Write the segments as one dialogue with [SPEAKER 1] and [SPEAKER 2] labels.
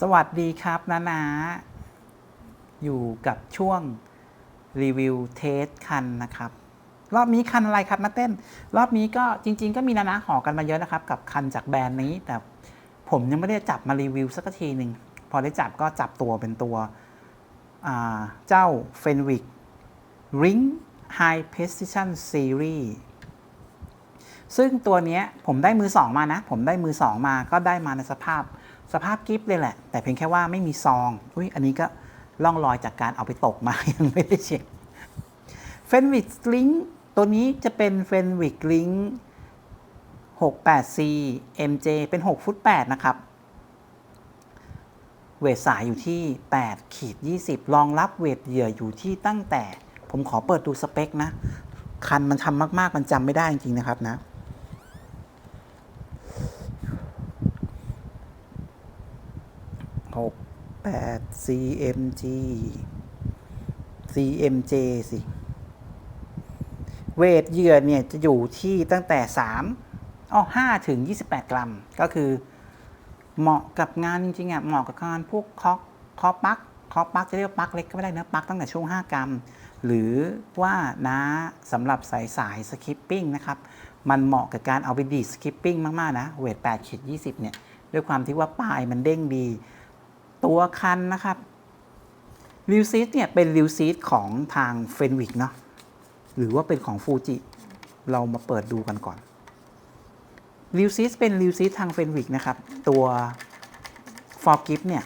[SPEAKER 1] สวัสดีครับนานา อยู่กับช่วงรีวิวเทสคันนะครับ รอบนี้คันอะไรครับนักเต้น รอบนี้ก็จริง ๆ ก็มีนานาหอกันมาเยอะนะครับ กับคันจากแบรนด์นี้ แต่ผมยังไม่ได้จับมารีวิวสักทีหนึ่งพอได้จับก็จับตัวเป็นตัวเจ้า f e n w i c Ring High Precision Series ซึ่งตัวนี้ผมได้มือสองมานะ ผมได้มือสองมาก็ได้มาในสภาพ สภาพกิฟต์เลยแหละ แต่เพียงแค่ว่าไม่มีซองอุ้ยอันนี้ก็ล่องรอยจากการเอาไปตกมา ยังไม่ได้เช็คเฟนวิกลิงตัวนี้จะเป็นเฟนวิกลิง 68C MJ เป็น 6 ฟุต 8 นะครับ เวทสายอยู่ที่ 8 ขีด 20 รองรับเวทเหยื่ออยู่ที่ตั้งแต่ ผมขอเปิดดูสเปคนะ คันมันทำมาก ๆ มันจำไม่ได้จริง ๆ นะครับนะ 8 CMG CMJ สิ เวทเยื่อเนี่ยจะอยู่ที่ตั้งแต่ 3อ๋อ5ถึง 28 กรัม ก็คือ เหมาะกับงานจริงๆอะเหมาะกับการพวกคอกคอปักคอปักจะเรียกปักเล็กก็ไม่ได้นะปักตั้งแต่ช่วง 5 กรัม หรือว่านะสำหรับสายสายสคิปปิ้งนะครับ มันเหมาะกับการเอาไปดีสคิปปิ้งมาก ๆ นะ เวท8ขีด20เนี่ยด้วยความที่ว่าปลายมันเด้งดี ตัวคันนะครับริวซีดเนี่ยเป็นริวซีดของทางเฟนวิกเนาะหรือว่าเป็นของฟูจิ เรามาเปิดดูกันก่อนริวซีดเป็นริวซีดทางเฟนวิกนะครับ ตัวฟอร์กิฟเนี่ย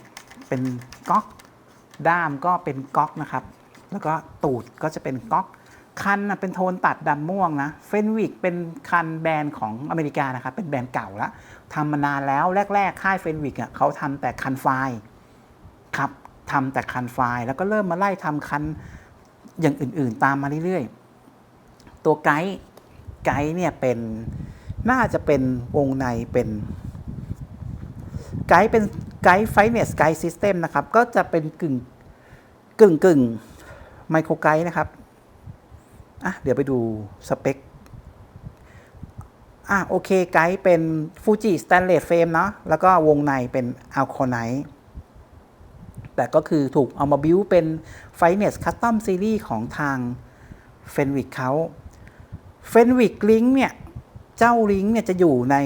[SPEAKER 1] เป็นก๊อก ด้ามก็เป็นก๊อกนะครับ แล้วก็ตูดก็จะเป็นก๊อก คันนะเป็นโทนตัดดำม่วงนะเฟนวิกเป็นคันแบรนด์ของอเมริกานะครับ เป็นแบรนด์เก่าแล้วทำมานานแล้วแรก ๆ ค่ายเฟนวิกอะเขาทำแต่คันไฟล์ ครับทำแต่คันไฟล์แล้วก็เริ่มมาไล่ทำคันอย่างอื่นๆ ตามมาเรื่อยๆ ตัวไกด์ไกด์เนี่ยเป็นน่าจะเป็นวงในเป็นไกด์เป็นไกด์ไฟเนสไกด์ซิสเต็มนะครับ ก็จะเป็นกึ่งกึ่งกึ่งไมโครไกด์นะครับอะเดี๋ยวไปดูสเปคอะโอเคไกด์เป็นฟูจิสแตนเลสเฟรมเนาะแล้วก็วงในเป็นอัลโคไน แต่ก็คือถูกเอามาบิวเป็น f i n e s Custom Series ของทาง f e n w i c เขา f e n w i c Link เนี่ย เจ้า Link เนี่ยจะอยู่ใน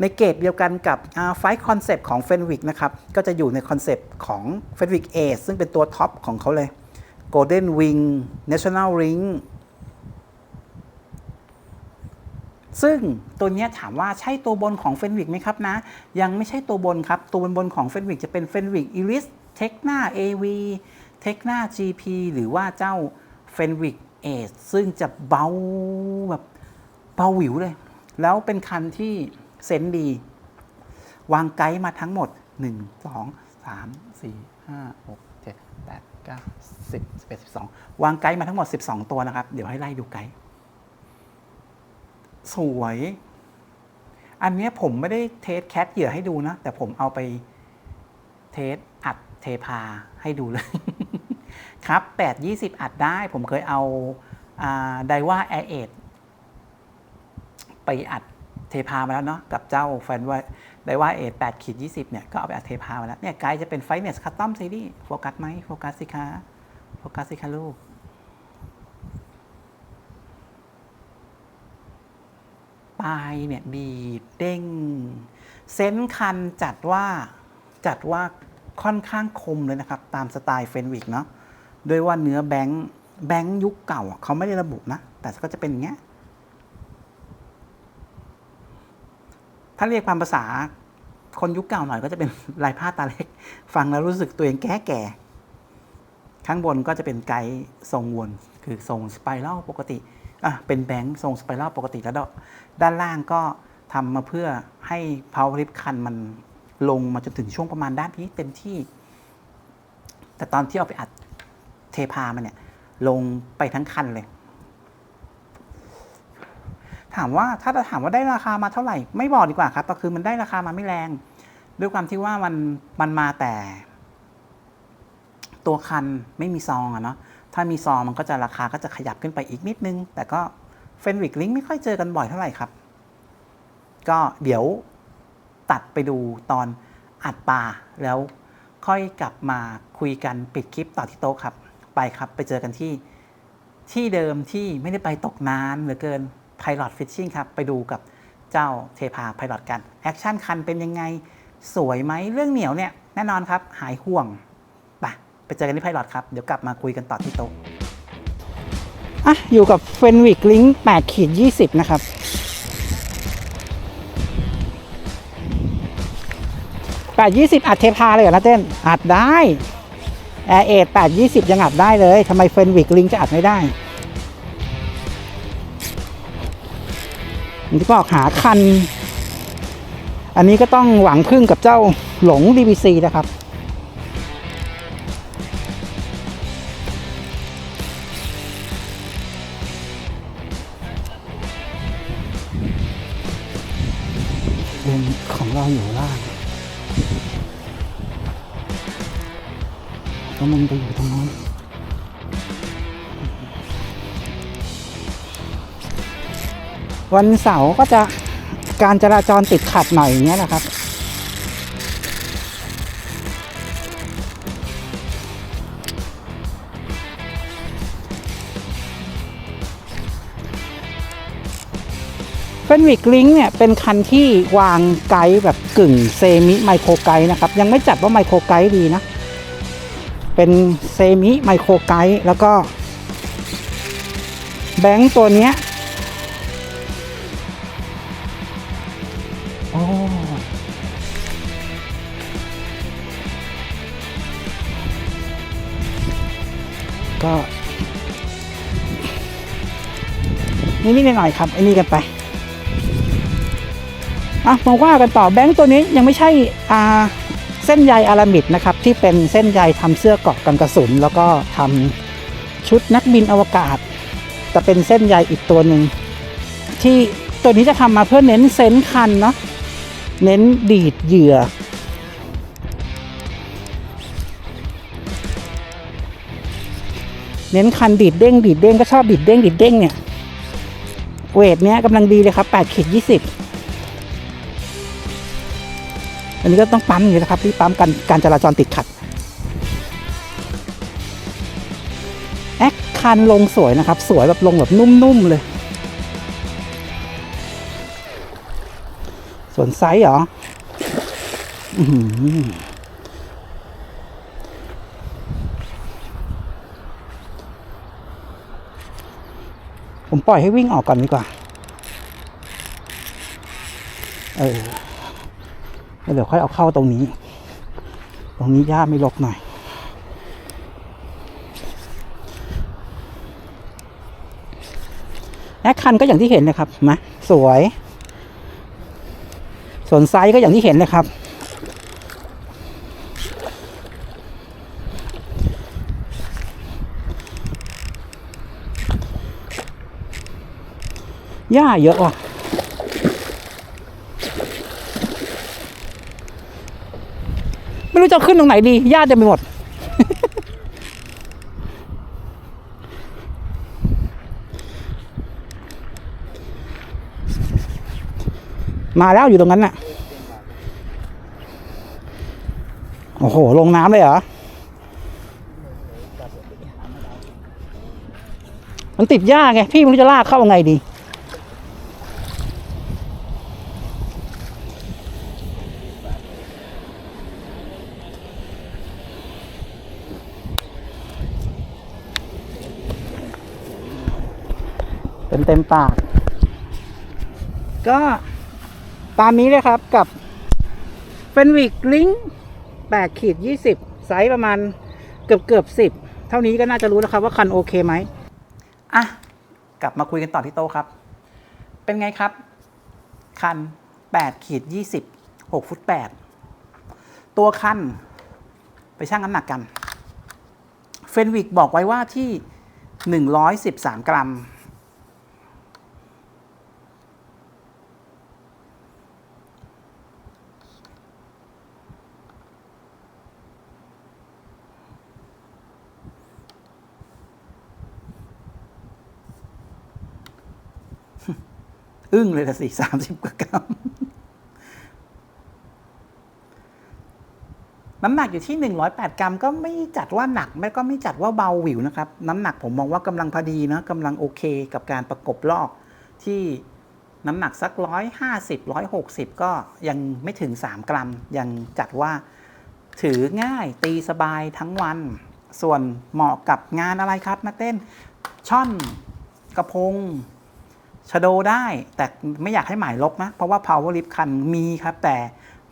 [SPEAKER 1] ในเกตเดียวกันกับไฟคอนเซปต์ของ f e n w i c นะครับ ก็จะอยู่ในคอนเซปต์ของ f e n w i c Ace ซึ่งเป็นตัวท็อปของเขาเลย Golden Wing National Ring ซึ่งตัวเนี้ยถามว่าใช่ตัวบนของเฟนวิกไหมครับนะ ยังไม่ใช่ตัวบนครับ ตัวบนของเฟนวิกจะเป็นเฟนวิกอิริส เทคนา AV เทคนา GP หรือว่าเจ้าเฟนวิกเอสซึ่งจะเบาแบบเบาหวิวเลย แล้วเป็นคันที่เซนดี วางไกด์มาทั้งหมด 1 2 3 4 5 6 7 8 9 10 11 12 วางไกด์มาทั้งหมด 12 ตัวนะครับ เดี๋ยวให้ไล่ดูไกด์สวย อันนี้ผมไม่ได้เทสแคทเหยื่อให้ดูนะ แต่ผมเอาไปเทส เทพาให้ดูเลย ครับ 8 20 อัดได้ ผมเคยเอาไดว่าแอร์เอไปอัดเทพามาแล้วเนาะกับเจ้าแฟนว่าไดว่าเอท8ขีด20เนี่ย ก็เอาไปอัดเทพามาแล้ว เนี่ยไกด์จะเป็นไฟเนสคัตตอมซีรีส์โฟกัสไหมโฟกัสสิคะโฟกัสสิคะลูกปลายเนี่ยบีบเด้งเซนส์คันจัดว่าจัดว่า ค่อนข้างคมเลยนะครับ ตามสไตล์เฟนวิกเนาะโดยว่าเนื้อแบงค์แบงค์ยุคเก่าเขาไม่ได้ระบุนะ แต่ก็จะเป็นอย่างเงี้ยถ้าเรียกความภาษาคนยุคเก่าหน่อยก็จะเป็นลายผ้าตาเล็ก ฟังแล้วรู้สึกตัวเองแก่แก่ๆข้างบนก็จะเป็นไกด์ทรงวน คือทรงสไปรัลปกติอะเป็นแบงค์ทรงสไปรัลปกติแล้วด้านล่างก็ทำมาเพื่อให้พาวริปคันมัน ลงมาจนถึงช่วงประมาณด้านนี้เต็มที่ แต่ตอนที่เอาไปอัดเทพามันเนี่ย ลงไปทั้งคันเลย ถามว่าถ้าจะถามว่าได้ราคามาเท่าไหร่ ไม่บอกดีกว่าครับก็คือมันได้ราคามาไม่แรง ด้วยความที่ว่ามันมันมาแต่ ตัวคันไม่มีซองอะเนาะถ้ามีซองมันก็จะราคาก็จะขยับขึ้นไปอีกนิดนึง แต่ก็เฟนวิกลิงไม่ค่อยเจอกันบ่อยเท่าไหร่ครับ ก็เดี๋ยว ตัดไปดูตอนอัดปลาแล้วค่อยกลับมาคุยกันปิดคลิปต่อที่โต๊ะครับ ไปครับไปเจอกันที่ที่เดิมที่ไม่ได้ไปตกนานเหลือเกิน Pilot Fishing ครับ ไปดูกับเจ้าเทพา Pilot กัน แอคชั่นคันเป็นยังไงสวยไหมเรื่องเหนียวเนี่ย แน่นอนครับ หายห่วงไปไปเจอกันที่ Pilot ครับ เดี๋ยวกลับมาคุยกันต่อที่โต๊ะอะอยู่กับ f e n w i c Link 8ขีด20 นะครับ 820 อัดเทพาเลยเหรอนะเต้น อัดได้แอร์เอท820 ยังอัดได้เลยทำไมเฟนวิกลิงจะอัดไม่ได้มที่บอกหาคัน อันนี้ก็ต้องหวังพึ่งกับเจ้าหลง DBC นะครับเลนของเราอยู่ล่าง แล้วมึงไปอยู่ตรงนู้นวันเสาร์ก็จะการจราจรติดขัดหน่อยอย่างเงี้ยนะครับ เฟนวิกลิงเนี่ยเป็นคันที่วางไกด์แบบกึ่งเซมิไมโครไกด์นะครับ ยังไม่จัดว่าไมโครไกด์ดีนะ เป็นเซมิไมโครไกด์แล้วก็ แบงค์ตัวเนี้ยโอ้ก็นิดๆหน่อยๆครับไอ้นี่กันไปอะมาว่ากันต่อแบงค์ตัวนี้ยังไม่ใช่อ่า เส้นใยอารามิดนะครับที่เป็นเส้นใยทำเสื้อเกราะกันกระสุน แล้วก็ทำชุดนักบินอวกาศแต่เป็นเส้นใยอีกตัวหนึ่งที่ตัวนี้จะทำมาเพื่อเน้นเซนส์คันเนาะเน้นดีดเหยื่อเน้นคันดีดเด้งดีดเด้งก็ชอบดีดเด้งดีดเด้งเนี่ย เวทเนี้ยกำลังดีเลยครับ8ขีด20 อันนี้ก็ต้องปั๊มอยู่นะครับที่ปั๊มกันการจราจรติดขัดแอคคันลงสวยนะครับ สวยแบบลงแบบนุ่มๆเลย ส่วนไซส์เหรอผมปล่อยให้วิ่งออกก่อนดีกว่า เออ เดี๋ยวค่อยเอาเข้าตรงนี้ ตรงนี้หญ้าไม่รกหน่อยแอคคันก็อย่างที่เห็นนะครับมาสวย ส่วนไซส์ก็อย่างที่เห็นเลยครับหญ้าเยอะว่ะ ไม่ รู้จะขึ้นตรงไหนดีญาเต็มไปหมด มาแล้วอยู่ตรงนั้นน่ะ โอ้โห ลงน้ำเลยเหรอ มันติดหญ้าไง พี่ไม่รู้จะลากเข้าไงดี ต็มเต็มปาก ก็ตามนี้เลยครับกับเฟนวิกลิงแปดขีดยี่สิบไซส์ประมาณเกือบเกือบสิบเท่านี้ก็น่าจะรู้แล้วครับว่าคันโอเคไหมอะ กลับมาคุยกันต่อที่โต๊ะครับ เป็นไงครับ คันแปดขีดยี่สิบหกฟุตแปดตัวคัน ไปชั่งน้ำหนักกัน เฟนวิกบอกไว้ว่าที่หนึ่งร้อยสิบสามกรัม อึ้งเลยละสิสามสิบกว่ากรัม น้ำหนักอยู่ที่108กรัม ก็ไม่จัดว่าหนักไม่ก็ไม่จัดว่าเบาหวิวนะครับ น้ำหนักผมมองว่ากำลังพอดีนะกำลังโอเคกับการประกบลอกที่น้ำหนักสัก150 160ก็ยังไม่ถึง3กรัม ยังจัดว่าถือง่ายตีสบายทั้งวัน ส่วนเหมาะกับงานอะไรครับมาเต้น ช่อนกระพง ชะโดได้ แต่ไม่อยากให้หมายลบนะ เพราะว่า power lift คันมีครับ แต่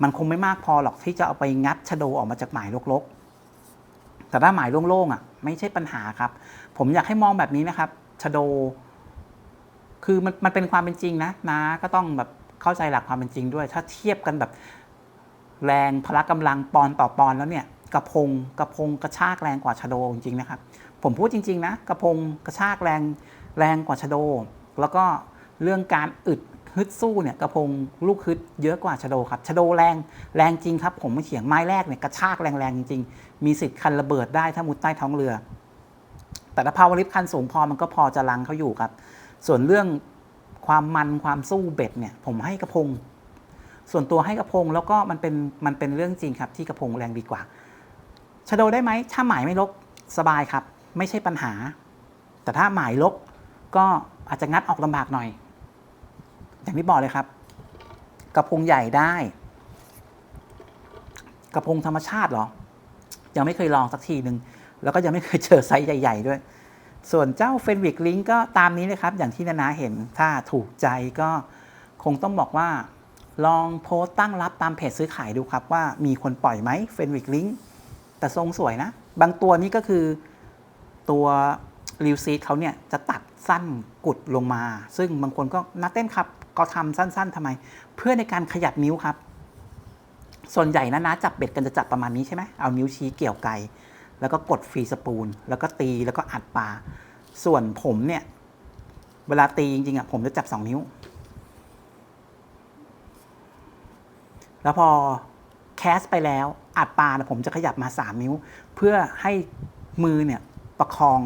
[SPEAKER 1] มันคงไม่มากพอหรอกที่จะเอาไปงัดชะโดออกมาจากหมายลกๆ แต่ถ้าหมายโล่งๆอะ ไม่ใช่ปัญหาครับ ผมอยากให้มองแบบนี้นะครับชะโด คือมันมันเป็นความเป็นจริงนะนะ ก็ต้องแบบเข้าใจหลักความเป็นจริงด้วย ถ้าเทียบกันแบบแรงพละกำลังปอนต่อปอนแล้วเนี่ยกระพงกระพงกระชากแรงกว่าชะโดจริงๆนะครับ ผมพูดจริง ๆ นะ กระพงกระชากแรงแรงกว่าชะโด แล้วก็เรื่องการอึดฮึดสู้เนี่ยกระพงลูกฮึดเยอะกว่าชโดครับชโดแรงแรงจริงครับ ผมไม่เถียงไม้แรกเนี่ยกระชากแรงๆจริงๆ มีสิทธิ์คันระเบิดได้ถ้ามุดใต้ท้องเรือ แต่ถ้าพาวลิฟคันสูงพอมันก็พอจะลังเขาอยู่ครับ ส่วนเรื่องความมันความสู้เบ็ดเนี่ยผมให้กระพง ส่วนตัวให้กระพงแล้วก็มันเป็นมันเป็นเรื่องจริงครับที่กระพงแรงดีกว่าชะโดได้ไหมถ้าหมายไม่ลกสบายครับ ไม่ใช่ปัญหา แต่ถ้าหมายลกก็ อาจจะงัดออกลำบากหน่อย อย่างที่บอกเลยครับ กระพงใหญ่ได้ กระพงธรรมชาติเหรอ ยังไม่เคยลองสักทีหนึ่งแล้วก็ยังไม่เคยเจอไซส์ใหญ่ ๆ ด้วย ส่วนเจ้าเฟนวิกลิงก็ตามนี้เลยครับ อย่างที่นานาเห็นถ้าถูกใจก็คงต้องบอกว่า ลองโพสต์ตั้งรับตามเพจซื้อขายดูครับ ว่ามีคนปล่อยไหมเฟนวิกลิงแต่ทรงสวยนะ บางตัวนี้ก็คือตัวริวซีดเขาเนี่ยจะตัด สั้นกุดลงมา ซึ่งบางคนก็นัดเต้นครับ ก็ทำสั้น ๆทำไม เพื่อในการขยับนิ้วครับ ส่วนใหญ่นะนะจับเบ็ดกันจะจับประมาณนี้ใช่ไหมเอานิ้วชี้เกี่ยวไกแล้วก็กดฟรีสปูลแล้วก็ตีแล้วก็อัดปลาส่วนผมเนี่ย เวลาตีจริงๆอะผมจะจับสองนิ้ว แล้วพอแคสไปแล้วอัดปลาผมจะขยับมาสามนิ้ว เพื่อให้มือเนี่ยประคอง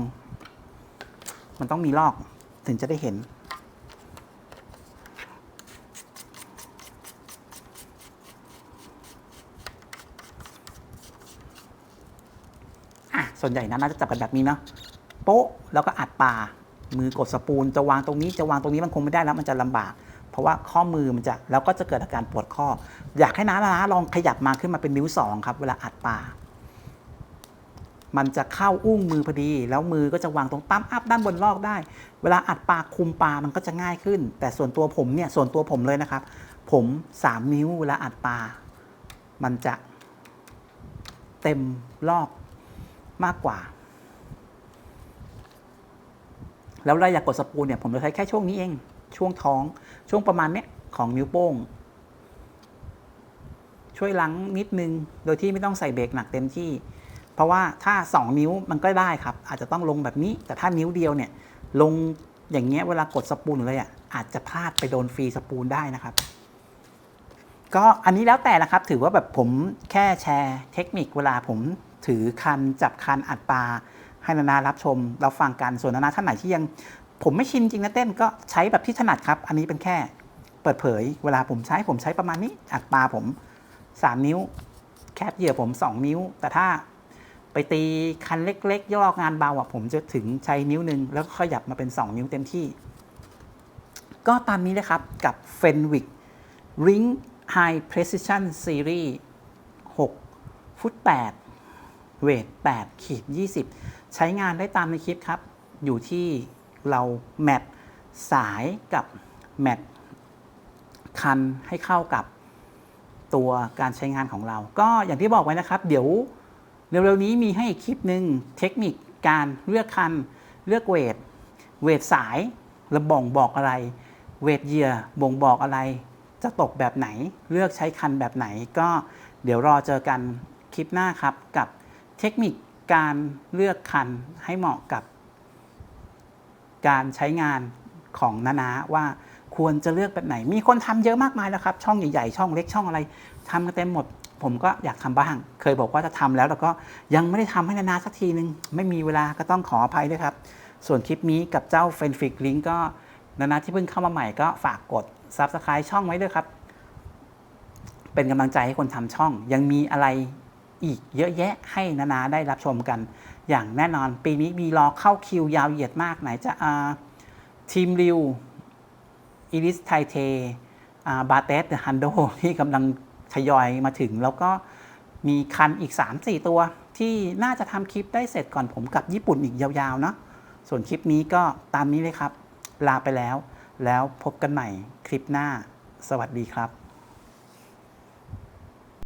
[SPEAKER 1] มันต้องมีลอกถึงจะได้เห็นอะส่วนใหญ่นะน่าจะจับกันแบบนี้เนาะโป๊ะแล้วก็อัดปลามือกดสปูลจะวางตรงนี้จะวางตรงนี้มันคงไม่ได้แล้วมันจะลำบาก เพราะว่าข้อมือมันจะแล้วก็จะเกิดอาการปวดข้อ อยากให้น้านะลองขยับมาขึ้นมาเป็นนิ้วสองครับ เวลาอัดปลา มันจะเข้าอุ้งมือพอดี แล้วมือก็จะวางตรงตั้มอัพด้านบนลอกได้ เวลาอัดปลาคุมปลามันก็จะง่ายขึ้น แต่ส่วนตัวผมเนี่ยส่วนตัวผมเลยนะครับ ผมสามนิ้วเวลาอัดปลา มันจะเต็มลอกมากกว่า แล้วเวลาอยากกดสปูลเนี่ยผมจะใช้แค่ช่วงนี้เอง ช่วงท้องช่วงประมาณเนี้ยของนิ้วโป้งช่วยล้างนิดนึง โดยที่ไม่ต้องใส่เบรกหนักเต็มที่ เพราะว่าถ้า 2 นิ้วมันก็ได้ครับ อาจจะต้องลงแบบนี้ แต่ถ้านิ้วเดียวเนี่ยลงอย่างเงี้ยเวลากดสปูลเลยอะอาจจะพลาดไปโดนฟรีสปูลได้นะครับ ก็อันนี้แล้วแต่นะครับ ถือว่าแบบผมแค่แชร์เทคนิคเวลาผมถือคันจับคันอัดปลาให้นานารับชมเราฟังกันส่วนนานาท่านไหนที่ยัง ผมไม่ชินจริงนะเต้นก็ใช้แบบที่ถนัดครับ อันนี้เป็นแค่เปิดเผย เวลาผมใช้ผมใช้ประมาณนี้อัดปลาผม 3 นิ้ว แคบเหยื่อผม 2 นิ้ว แต่ถ้า ไปตีคันเล็กๆยองานเบาอะผมจะถึงใช้นิ้วหนึ่งแล้วขยับมาเป็น 2 นิ้วเต็มที่ ก็ตามนี้เลยครับกับ Fenwick Ring High Precision Series 6 ฟุต 8 เวท 8 ขีด 20 ใช้งานได้ตามในคลิปครับ อยู่ที่เราแมทสายกับแมทคันให้เข้ากับตัวการใช้งานของเรา ก็อย่างที่บอกไว้นะครับ เดี๋ยว เร็วๆนี้มีให้คลิปหนึ่งเทคนิคการเลือกคัน เลือกเวท เวทสายระบ่งบอกอะไร เวทเยื่อบ่งบอกอะไร จะตกแบบไหน เลือกใช้คันแบบไหน ก็เดี๋ยวรอเจอกันคลิปหน้าครับกับเทคนิคการเลือกคันให้เหมาะกับ การใช้งานของนานาว่าควรจะเลือกแบบไหน มีคนทำเยอะมากมายแล้วครับ ช่องใหญ่ๆ ช่องเล็กช่องอะไรทำกันเต็มหมด ผมก็อยากทำบ้าง เคยบอกว่าจะทำแล้วแล้วก็ยังไม่ได้ทำให้นานาสักทีนึง ไม่มีเวลาก็ต้องขออภัยด้วยครับ ส่วนคลิปนี้กับเจ้าเฟนฟิกลิงก็นานาที่เพิ่งเข้ามาใหม่ก็ฝากกด Subscribe ช่องไว้ด้วยครับ เป็นกำลังใจให้คนทำช่อง ยังมีอะไรอีกเยอะแยะให้นานาได้รับชมกัน อย่างแน่นอนปีนี้มีรอเข้าคิวยาวเหยียดมากไหนจะอ่าทีมริวอิริสไทเทบาเตสฮันโดที่กำลัง ทยอยมาถึง แล้วก็มีคันอีก 3-4 ตัว ที่น่าจะทำคลิปได้เสร็จก่อนผมกลับญี่ปุ่นอีกยาวๆเนาะส่วนคลิปนี้ก็ตามนี้เลยครับ ลาไปแล้ว แล้วพบกันใหม่คลิปหน้า สวัสดีครับ